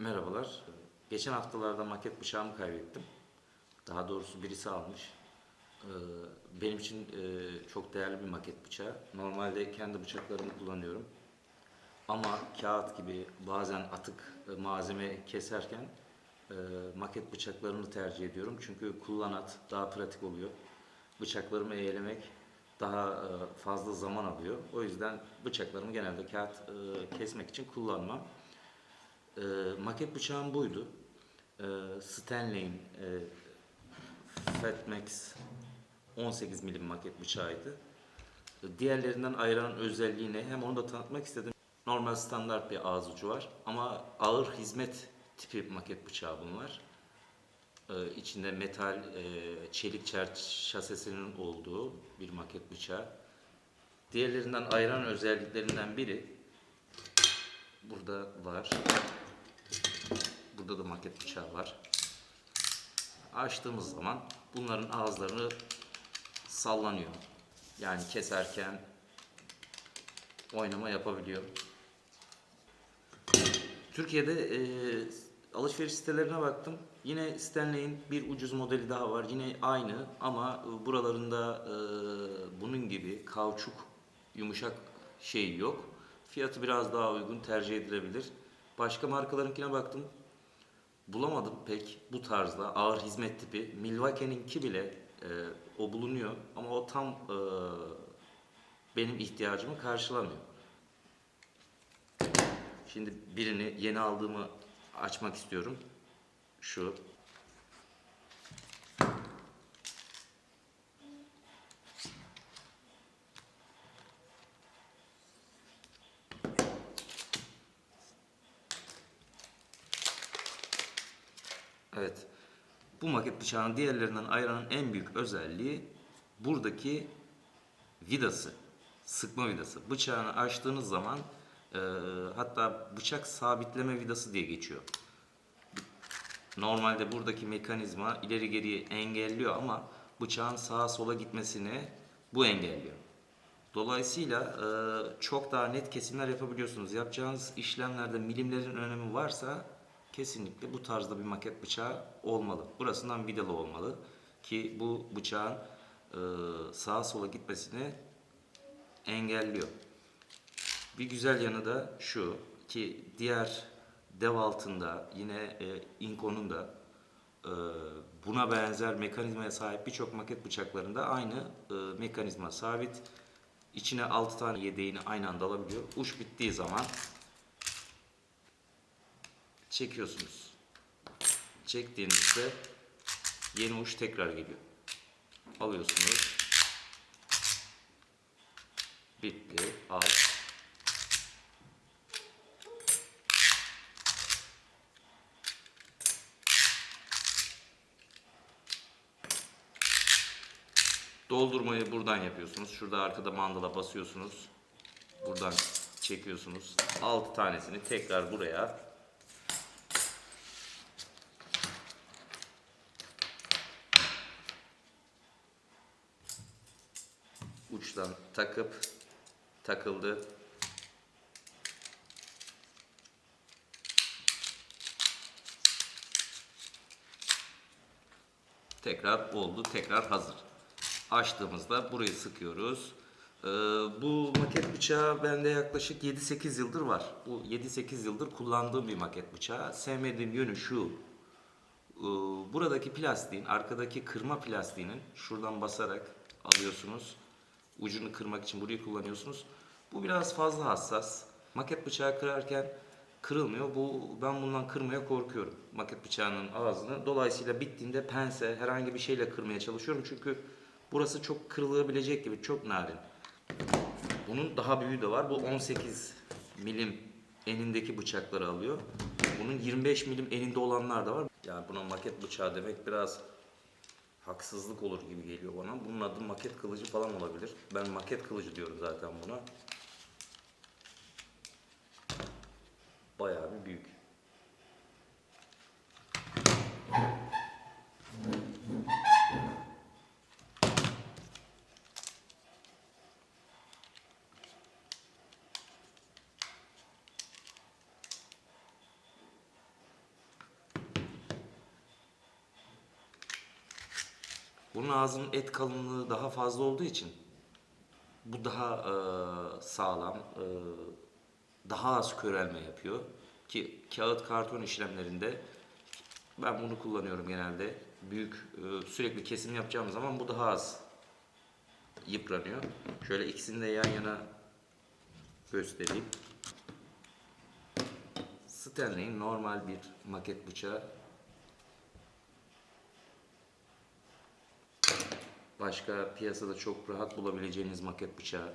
Merhabalar. Geçen haftalarda maket bıçağımı kaybettim. Daha doğrusu birisi almış. Ee, Benim için e, çok değerli bir maket bıçağı. Normalde kendi bıçaklarımı kullanıyorum. Ama kağıt gibi bazen atık e, malzeme keserken e, maket bıçaklarını tercih ediyorum. Çünkü kullanat daha pratik oluyor. Bıçaklarımı eğlemek daha fazla zaman alıyor. O yüzden bıçaklarımı genelde kağıt kesmek için kullanmam. E, maket bıçağım buydu. E, Stanley'in e, Fatmax 18 milim maket bıçağıydı. Diğerlerinden ayıran özelliği ne? Hem onu da tanıtmak istedim. Normal standart bir ağız ucu var ama ağır hizmet tipi maket bıçağı bunlar. Ee, içinde metal, e, çelik çer şasesinin olduğu bir maket bıçağı. Diğerlerinden ayıran özelliklerinden biri burada var. Burada da maket bıçağı var. Açtığımız zaman bunların ağızları sallanıyor. Yani keserken oynama yapabiliyor. Türkiye'de e, alışveriş sitelerine baktım. Yine Stanley'in bir ucuz modeli daha var. Yine aynı ama e, buralarında e, bunun gibi kauçuk yumuşak şey yok. Fiyatı biraz daha uygun tercih edilebilir. Başka markalarınkine baktım. Bulamadım pek bu tarzda ağır hizmet tipi. Milwaukee'ninki bile e, o bulunuyor ama o tam e, benim ihtiyacımı karşılamıyor. Şimdi birini yeni aldığımı açmak istiyorum. Şu. Evet. Bıçağının diğerlerinden ayıran en büyük özelliği buradaki vidası. Sıkma vidası. Bıçağını açtığınız zaman e, hatta bıçak sabitleme vidası diye geçiyor. Normalde buradaki mekanizma ileri geri engelliyor ama bıçağın sağa sola gitmesini bu engelliyor. Dolayısıyla e, çok daha net kesimler yapabiliyorsunuz. Yapacağınız işlemlerde milimlerin önemi varsa kesinlikle bu tarzda bir maket bıçağı olmalı. Burasından vidalı olmalı ki bu bıçağın e, sağa sola gitmesini engelliyor. Bir güzel yanı da şu ki diğer dev altında yine e, Inco'nun da e, buna benzer mekanizmaya sahip birçok maket bıçaklarında aynı e, mekanizma sabit. İçine 6 tane yedeğini aynı anda alabiliyor. Uç bittiği zaman çekiyorsunuz. Çektiğinizde yeni uç tekrar geliyor. Alıyorsunuz. Bitti. Al. Doldurmayı buradan yapıyorsunuz. Şurada arkada mandala basıyorsunuz. Buradan çekiyorsunuz. 6 tanesini tekrar buraya uçtan takıp takıldı. Tekrar oldu, tekrar hazır. Açtığımızda burayı sıkıyoruz. Ee, bu maket bıçağı bende yaklaşık 7-8 yıldır var. Bu 7-8 yıldır kullandığım bir maket bıçağı. Sevmediğim yönü şu. Ee, buradaki plastiğin, arkadaki kırma plastiğinin şuradan basarak alıyorsunuz. Ucunu kırmak için burayı kullanıyorsunuz. Bu biraz fazla hassas. Maket bıçağı kırarken kırılmıyor. Bu ben bundan kırmaya korkuyorum. Maket bıçağının ağzını. Dolayısıyla bittiğinde pense herhangi bir şeyle kırmaya çalışıyorum. Çünkü burası çok kırılabilecek gibi çok narin. Bunun daha büyüğü de var. Bu 18 milim enindeki bıçakları alıyor. Bunun 25 milim eninde olanlar da var. Yani buna maket bıçağı demek biraz haksızlık olur gibi geliyor bana. Bunun adı maket kılıcı falan olabilir. Ben maket kılıcı diyorum zaten buna. Bayağı bir büyük. Bunun ağzının et kalınlığı daha fazla olduğu için bu daha e, sağlam, e, daha az körelme yapıyor. Ki kağıt karton işlemlerinde ben bunu kullanıyorum genelde. Büyük e, sürekli kesim yapacağım zaman bu daha az yıpranıyor. Şöyle ikisini de yan yana göstereyim. Stanley'in normal bir maket bıçağı. Başka piyasada çok rahat bulabileceğiniz maket bıçağı.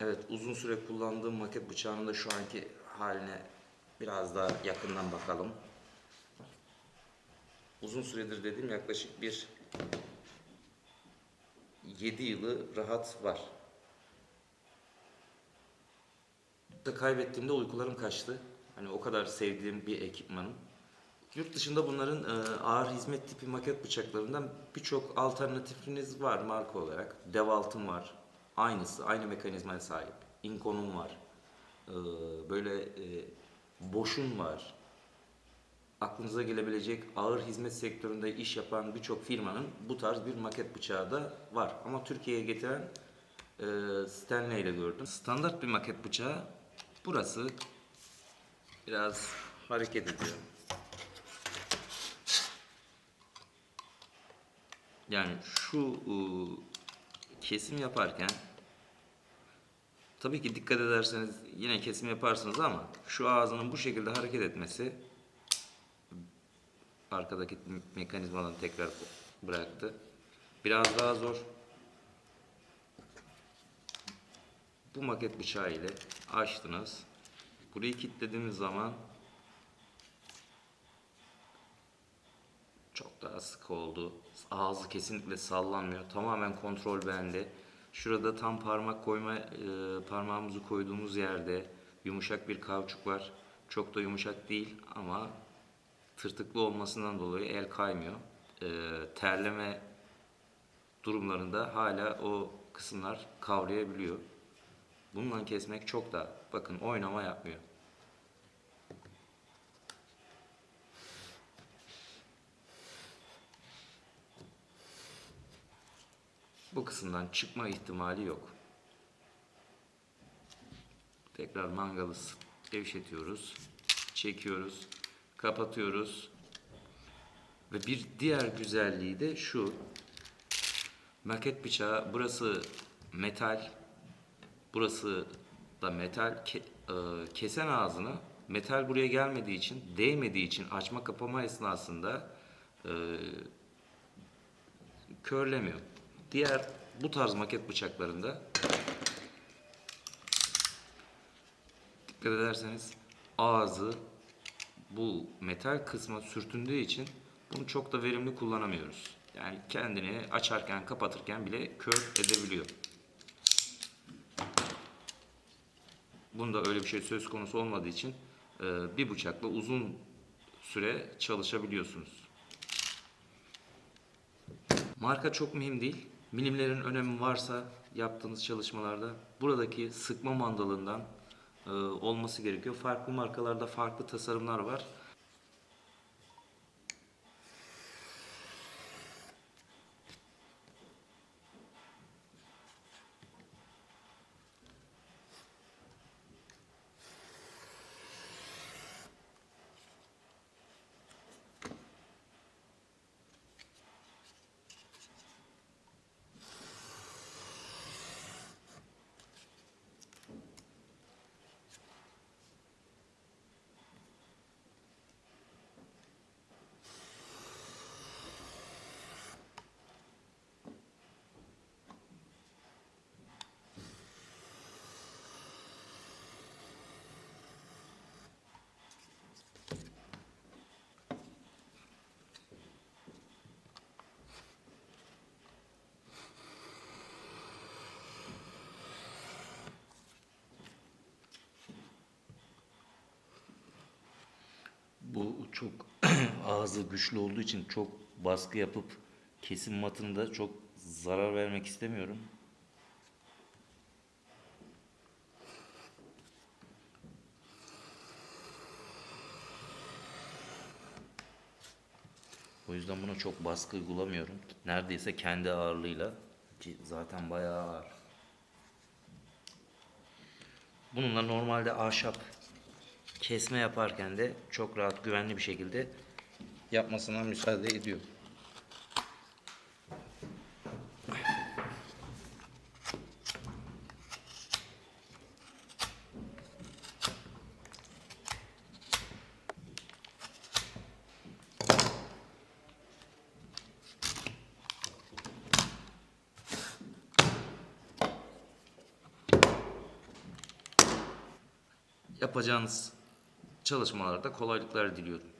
Evet, uzun süre kullandığım maket bıçağının da şu anki haline biraz daha yakından bakalım. Uzun süredir dediğim yaklaşık bir 7 yılı rahat var. Kaybettiğimde uykularım kaçtı. Hani o kadar sevdiğim bir ekipmanım. Yurt dışında bunların e, ağır hizmet tipi maket bıçaklarından birçok alternatifiniz var marka olarak. Devalt'ın var. Aynısı, aynı mekanizmaya sahip. Incon'un var. E, böyle e, Bosch'un var. Aklınıza gelebilecek ağır hizmet sektöründe iş yapan birçok firmanın bu tarz bir maket bıçağı da var. Ama Türkiye'ye getiren e, Stanley ile gördüm. Standart bir maket bıçağı. Burası biraz hareket ediyor. Yani şu ıı, kesim yaparken tabii ki dikkat ederseniz yine kesim yaparsınız ama şu ağzının bu şekilde hareket etmesi arkadaki me- mekanizmadan tekrar bıraktı. Biraz daha zor. Bu maket bıçağı ile açtınız. Burayı kilitlediğimiz zaman çok daha sık oldu. Ağzı kesinlikle sallanmıyor. Tamamen kontrol bende. Şurada tam parmak koyma e, parmağımızı koyduğumuz yerde yumuşak bir kauçuk var. Çok da yumuşak değil ama tırtıklı olmasından dolayı el kaymıyor. E, terleme durumlarında hala o kısımlar kavrayabiliyor. Bununla kesmek çok da bakın oynama yapmıyor. Bu kısımdan çıkma ihtimali yok. Tekrar mangalı gevşetiyoruz. Çekiyoruz. Kapatıyoruz. Ve bir diğer güzelliği de şu. Maket bıçağı burası metal. Burası da metal. Ke- e, kesen ağzını metal buraya gelmediği için, değmediği için açma kapama esnasında e, körlemiyor. Diğer bu tarz maket bıçaklarında dikkat ederseniz ağzı bu metal kısma sürtündüğü için bunu çok da verimli kullanamıyoruz. Yani kendini açarken kapatırken bile kör edebiliyor. Bunda öyle bir şey söz konusu olmadığı için e, bir bıçakla uzun süre çalışabiliyorsunuz. Marka çok mühim değil. Milimlerin önemi varsa yaptığınız çalışmalarda buradaki sıkma mandalından olması gerekiyor. Farklı markalarda farklı tasarımlar var. Bu çok ağzı güçlü olduğu için çok baskı yapıp kesim matını da çok zarar vermek istemiyorum. O yüzden buna çok baskı uygulamıyorum. Neredeyse kendi ağırlığıyla ki zaten bayağı ağır. Bununla normalde ahşap kesme yaparken de çok rahat güvenli bir şekilde yapmasına müsaade ediyor. Yapacağınız çalışmalarda kolaylıklar diliyorum.